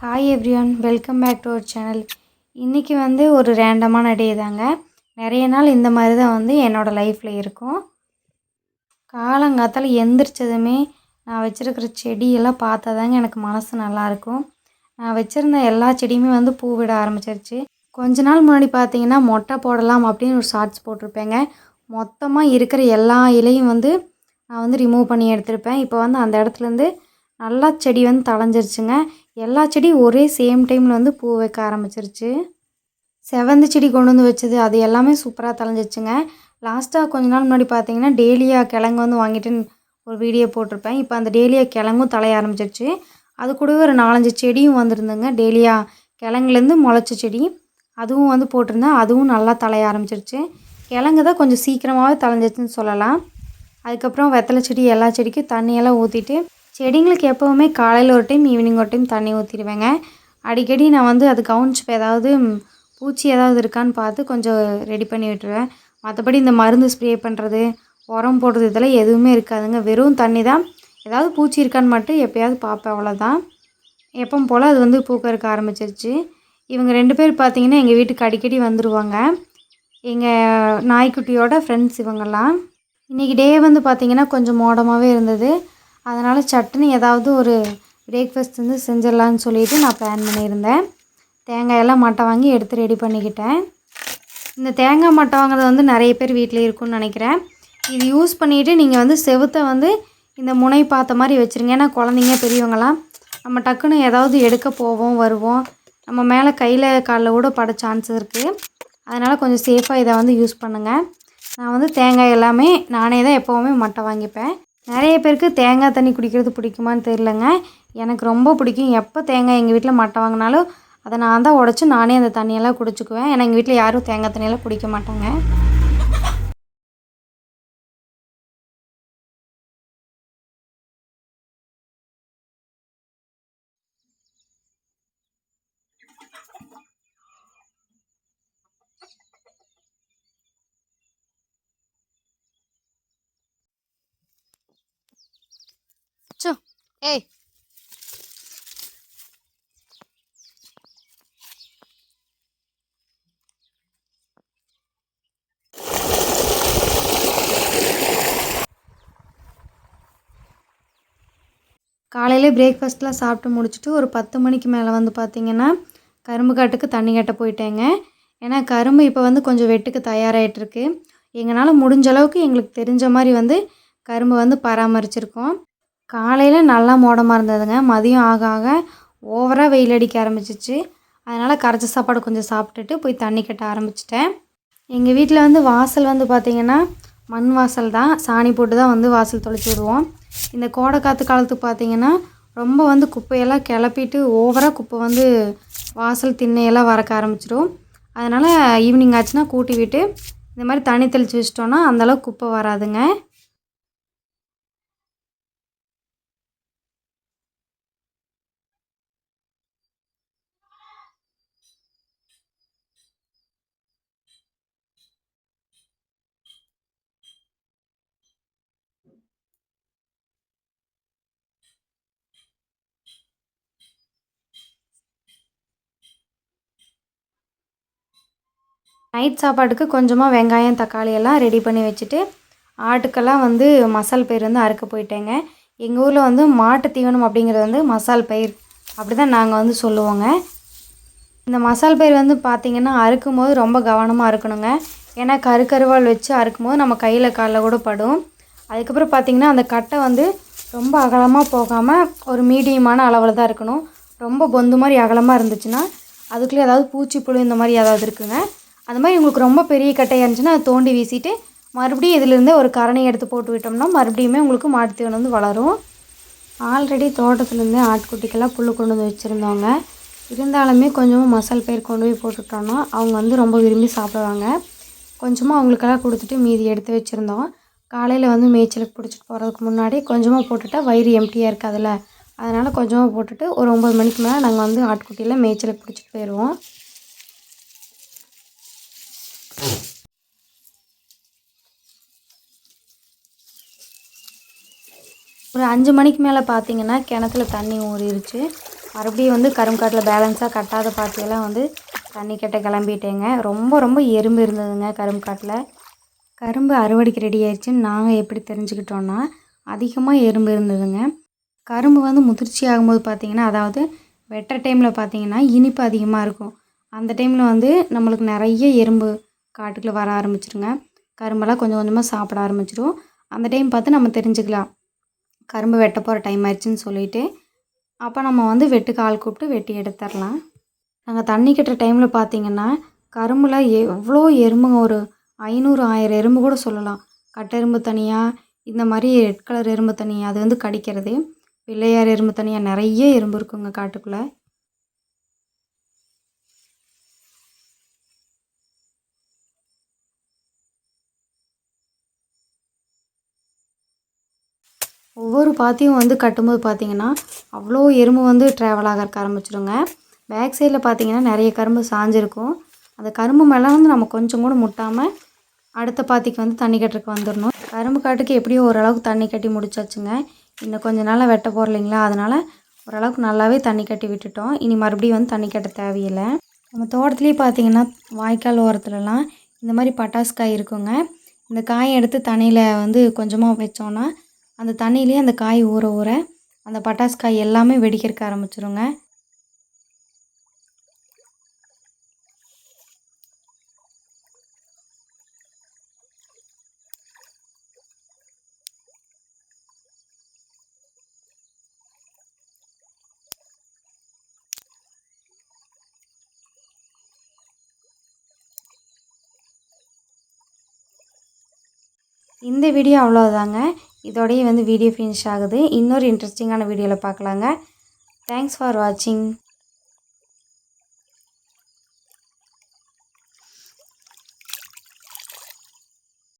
Hi everyone welcome back to our channel இன்றைக்கி வந்து ஒரு ரேண்டமான டே தாங்க. நிறைய நாள் இந்த மாதிரி தான் வந்து என்னோடய லைஃப்பில் இருக்கும். காலங்காத்தால் எந்திரிச்சதுமே நான் வச்சுருக்கிற செடியெல்லாம் பார்த்தா தாங்க எனக்கு மனசு நல்லாயிருக்கும் நான் வச்சுருந்த எல்லா செடியுமே வந்து பூ விட ஆரம்பிச்சிருச்சு. கொஞ்ச நாள் முன்னாடி பார்த்தீங்கன்னா மொட்டை போடலாம் அப்படின்னு ஒரு ஷார்ட்ஸ் போட்டிருப்பேங்க. மொத்தமாக இருக்கிற எல்லா இலையும் வந்து நான் வந்து ரிமூவ் பண்ணி எடுத்திருப்பேன். இப்போ வந்து அந்த இடத்துலேருந்து நல்லா செடி வந்து தளைஞ்சிருச்சுங்க எல்லா செடியும் ஒரே சேம் டைமில் வந்து பூ வைக்க ஆரம்பிச்சிருச்சு. செவந்தி செடி கொண்டு வந்து வச்சது அது எல்லாமே சூப்பராக தளைஞ்சிருச்சுங்க லாஸ்ட்டாக கொஞ்ச நாள் முன்னாடி பார்த்தீங்கன்னா டேலியா கிழங்கு வந்து வாங்கிட்டு ஒரு வீடியோ போட்டிருப்பேன். இப்போ அந்த டேலியா கிழங்கும் தலைய ஆரம்பிச்சிருச்சு. அது கூடவே ஒரு நாலஞ்சு செடியும் வந்திருந்துங்க. டேலியா கிழங்குலேருந்து முளைச்ச செடி அதுவும் வந்து போட்டிருந்தேன். அதுவும் நல்லா தலைய ஆரம்பிச்சிருச்சு. கிழங்கு தான் கொஞ்சம் சீக்கிரமாகவே தலைஞ்சிச்சுன்னு சொல்லலாம். அதுக்கப்புறம் வெத்தலை செடி எல்லா செடிக்கும் தண்ணியெல்லாம் ஊற்றிட்டு செடிங்களுக்கு எப்போவுமே காலையில் ஒரு டைம் ஈவினிங் ஒரு டைம் தண்ணி ஊற்றிடுவேங்க அடிக்கடி நான் வந்து அது கவுன்ஸ் ஏதாவது பூச்சி ஏதாவது இருக்கான்னு பார்த்து கொஞ்சம் ரெடி பண்ணி விட்டுருவேன். மற்றபடி இந்த மருந்து ஸ்ப்ரே பண்ணுறது உரம் போடுறது இதெல்லாம் எதுவுமே இருக்காதுங்க. வெறும் தண்ணி தான். ஏதாவது பூச்சி இருக்கான்னு மட்டும் எப்போயாவது பார்ப்பேன் அவ்வளோதான் எப்பவும் போல் அது வந்து பூக்கறக்க ஆரம்பிச்சிருச்சு. இவங்க ரெண்டு பேர் பார்த்திங்கன்னா எங்கள் வீட்டுக்கு அடிக்கடி வந்துடுவாங்க எங்கள் நாய்க்குட்டியோட ஃப்ரெண்ட்ஸ் இவங்கெல்லாம். இன்றைக்கி டே வந்து பார்த்திங்கன்னா கொஞ்சம் மோடமாகவே இருந்தது. அதனால் சட்டுன்னு ஏதாவது ஒரு பிரேக்ஃபாஸ்ட் வந்து செஞ்சிடலான்னு சொல்லிட்டு நான் பிளான் பண்ணியிருந்தேன். தேங்காயெல்லாம் மட்டை வாங்கி எடுத்து ரெடி பண்ணிக்கிட்டேன். இந்த தேங்காய் மட்டை வாங்குறது வந்து நிறைய பேர் வீட்டில் இருக்குன்னு நினைக்கிறேன். இது யூஸ் பண்ணிவிட்டு நீங்கள் வந்து செவுத்தை வந்து இந்த முனை பார்த்த மாதிரி வச்சுருங்க. ஏன்னா குழந்தைங்க பெரியவங்களாம் நம்ம டக்குன்னு ஏதாவது எடுக்க போவோம் வருவோம். நம்ம மேலே கையில் காலில் கூட பட சான்ஸ் இருக்குது அதனால் கொஞ்சம் சேஃபாக இதை வந்து யூஸ் பண்ணுங்கள் நான் வந்து தேங்காய் எல்லாமே நானே தான் எப்போவுமே மட்டை வாங்கிப்பேன். நிறைய பேருக்கு தேங்காய் தண்ணி குடிக்கிறது பிடிக்குமான்னு தெரிலங்க எனக்கு ரொம்ப பிடிக்கும். எப்போ தேங்காய் எங்கள் வீட்டில் மட்டை வாங்கினாலும் அதை நான் தான் உடச்சி நானே அந்த தண்ணியெல்லாம் குடிச்சுக்குவேன். ஏன்னா எங்கள் வீட்டில் யாரும் தேங்காய் தண்ணியெல்லாம் குடிக்க மாட்டாங்க. ஏய். காலையிலே பிரேக்ஃபாஸ்ட்லாம் சாப்பிட்டு முடிச்சுட்டு ஒரு பத்து மணிக்கு மேலே வந்து பார்த்திங்கன்னா கரும்பு காட்டுக்கு தண்ணி கட்ட போயிட்டேங்க. ஏன்னா கரும்பு இப்போ வந்து கொஞ்சம் வெட்டுக்கு தயாராகிட்டுருக்கு எங்களால் முடிஞ்ச அளவுக்கு எங்களுக்கு தெரிஞ்ச மாதிரி வந்து கரும்பு வந்து பராமரிச்சிருக்கோம். காலையில் நல்லா மோடமாக இருந்ததுங்க. மதியம் ஆக ஆக ஓவராக வெயில் அடிக்க ஆரம்பிச்சிச்சு. அதனால் கரைச்ச சாப்பாடு கொஞ்சம் சாப்பிட்டுட்டு போய் தண்ணி கட்ட ஆரம்பிச்சிட்டேன். எங்கள் வீட்டில் வந்து வாசல் வந்து பார்த்திங்கன்னா மண் வாசல் தான். சாணி போட்டு தான் வந்து வாசல் தொளிச்சு விடுவோம். இந்த கோடை காற்று காலத்துக்கு பார்த்திங்கன்னா ரொம்ப வந்து குப்பையெல்லாம் கிளப்பிட்டு ஓவராக குப்பை வந்து வாசல் திண்ணையெல்லாம் வரக்க ஆரம்பிச்சிடும் அதனால் ஈவினிங் ஆச்சுன்னா கூட்டி விட்டு இந்த மாதிரி தண்ணி தெளித்து வச்சிட்டோன்னா அந்தளவுக்கு குப்பை வராதுங்க. நைட் சாப்பாட்டுக்கு கொஞ்சமாக வெங்காயம் தக்காளி எல்லாம் ரெடி பண்ணி வச்சுட்டு ஆட்டுக்கெல்லாம் வந்து மசால் பயிர் வந்து அறுக்க போயிட்டேங்க. எங்கள் ஊரில் வந்து மாட்டு தீவனம் அப்படிங்கிறது வந்து மசால் பயிர் அப்படி தான் நாங்கள் வந்து சொல்லுவோங்க. இந்த மசால் பயிர் வந்து பார்த்திங்கன்னா அறுக்கும் போது ரொம்ப கவனமாக அறுக்கணுங்க. ஏன்னா கருக்கருவால் வச்சு அறுக்கும் போது நம்ம கையில் காலில் கூட படும். அதுக்கப்புறம் பார்த்திங்கன்னா அந்த கட்டை வந்து ரொம்ப அகலமாக போகாமல் ஒரு மீடியமான அளவில் தான் இருக்கணும். ரொம்ப பொந்து மாதிரி அகலமாக இருந்துச்சுன்னா அதுக்குள்ளே ஏதாவது பூச்சி புழு இந்த மாதிரி ஏதாவது இருக்குங்க. அந்த மாதிரி உங்களுக்கு ரொம்ப பெரிய கட்டையாக இருந்துச்சுன்னா அதை தோண்டி வீசிட்டு மறுபடியும் இதிலேருந்தே ஒரு கரணை எடுத்து போட்டு விட்டோம்னா மறுபடியுமே உங்களுக்கு மாட்டுத்தீவனம் வந்து வளரும். ஆல்ரெடி தோட்டத்துலேருந்தே ஆட்குட்டிக்கெல்லாம் புல் கொண்டு வந்து வச்சுருந்தோங்க இருந்தாலுமே கொஞ்சமாக மசால் பயிர் கொண்டு போய் போட்டுட்டோன்னா அவங்க வந்து ரொம்ப விரும்பி சாப்பிடுவாங்க. கொஞ்சமாக அவங்களுக்கெல்லாம் கொடுத்துட்டு மீதி எடுத்து வச்சுருந்தோம். காலையில் வந்து மேய்ச்சலுக்கு பிடிச்சிட்டு போகிறதுக்கு முன்னாடி கொஞ்சமாக போட்டுட்டால் வயிறு எம்டியாக இருக்காதுல்ல. அதனால் கொஞ்சமாக போட்டுட்டு ஒரு ஒம்பது மணிக்கு மேலே நாங்கள் வந்து ஆட்குட்டியில் மேய்ச்சலுக்கு பிடிச்சிட்டு போயிடுவோம். ஒரு அஞ்சு மணிக்கு மேலே பார்த்தீங்கன்னா கிணத்துல தண்ணி ஊறிடுச்சு மறுபடியும் வந்து கரும்காட்டில் பேலன்ஸாக கட்டாத பாத்தியெல்லாம் வந்து தண்ணி கட்ட கிளம்பிட்டேங்க. ரொம்ப ரொம்ப எறும்பு இருந்ததுங்க கரும்பு காட்டில். கரும்பு அறுவடைக்கு ரெடி ஆயிடுச்சுன்னு நாங்கள் எப்படி தெரிஞ்சுக்கிட்டோன்னா அதிகமாக எறும்பு இருந்ததுங்க. கரும்பு வந்து முதிர்ச்சி ஆகும்போது பார்த்திங்கன்னா அதாவது வெட்டுற டைமில் பார்த்திங்கன்னா இனிப்பு அதிகமாக இருக்கும். அந்த டைமில் வந்து நம்மளுக்கு நிறைய எறும்பு காட்டுக்குள்ளே வர ஆரம்பிச்சிருங்க. கரும்பெல்லாம் கொஞ்சம் கொஞ்சமாக சாப்பிட ஆரம்பிச்சிடும் அந்த டைம் பார்த்து நம்ம தெரிஞ்சுக்கலாம். கரும்பு வெட்ட போகிற டைம் ஆயிடுச்சுன்னு சொல்லிட்டு அப்போ நம்ம வந்து வெட்டுக்கு ஆள் கூப்பிட்டு வெட்டி எடுத்துடலாம். நாங்கள் தண்ணி கட்டுற டைமில் பார்த்தீங்கன்னா கரும்பில் எவ்வளோ எறும்புங்க? ஒரு ஐநூறு ஆயிரம் எறும்பு கூட சொல்லலாம். கட்டெரும்பு தனியாக இந்த மாதிரி ரெட் கலர் எறும்பு தனியாக அது வந்து கடிக்கிறது. பிள்ளையார் எறும்பு தனியாக நிறைய எறும்பு இருக்குங்க காட்டுக்குள்ளே. ஒவ்வொரு பாத்தியும் வந்து கட்டும்போது பார்த்தீங்கன்னா அவ்வளோ எறும்பு வந்து ட்ராவல் ஆகிறக்க ஆரம்பிச்சிடுங்க பேக் சைடில் பார்த்தீங்கன்னா நிறைய கரும்பு சாஞ்சிருக்கும். அந்த கரும்பு மேலே வந்து நம்ம கொஞ்சம் கூட முட்டாமல் அடுத்த பாத்திக்கு வந்து தண்ணி கட்டுறக்கு வந்துடணும் கரும்பு காட்டுக்கு எப்படியும் ஓரளவுக்கு தண்ணி கட்டி முடிச்சாச்சுங்க. இன்னும் கொஞ்சம் நாளாக வெட்ட போகிறலைங்களா அதனால் ஓரளவுக்கு நல்லாவே தண்ணி கட்டி விட்டுட்டோம். இனி மறுபடியும் வந்து தண்ணி கட்ட தேவையில்லை. நம்ம தோட்டத்துலேயே பார்த்தீங்கன்னா வாய்க்கால் ஓரத்துலலாம் இந்த மாதிரி பட்டாசு காய் இருக்குங்க. இந்த காயை எடுத்து தண்ணியில் வந்து கொஞ்சமாக வச்சோன்னா அந்த தண்ணியிலே அந்த காய் ஊற ஊற அந்த பட்டாசு காய் எல்லாமே வெடிக்கிறக்க ஆரம்பிச்சிருங்க. இந்த வீடியோ அவ்வளோதாங்க இதோடய வந்து வீடியோ ஃபினிஷ் ஆகுது. இன்னொரு இன்ட்ரெஸ்டிங்கான வீடியோவில் பார்க்கலாங்க. தேங்க்ஸ் ஃபார் வாட்சிங்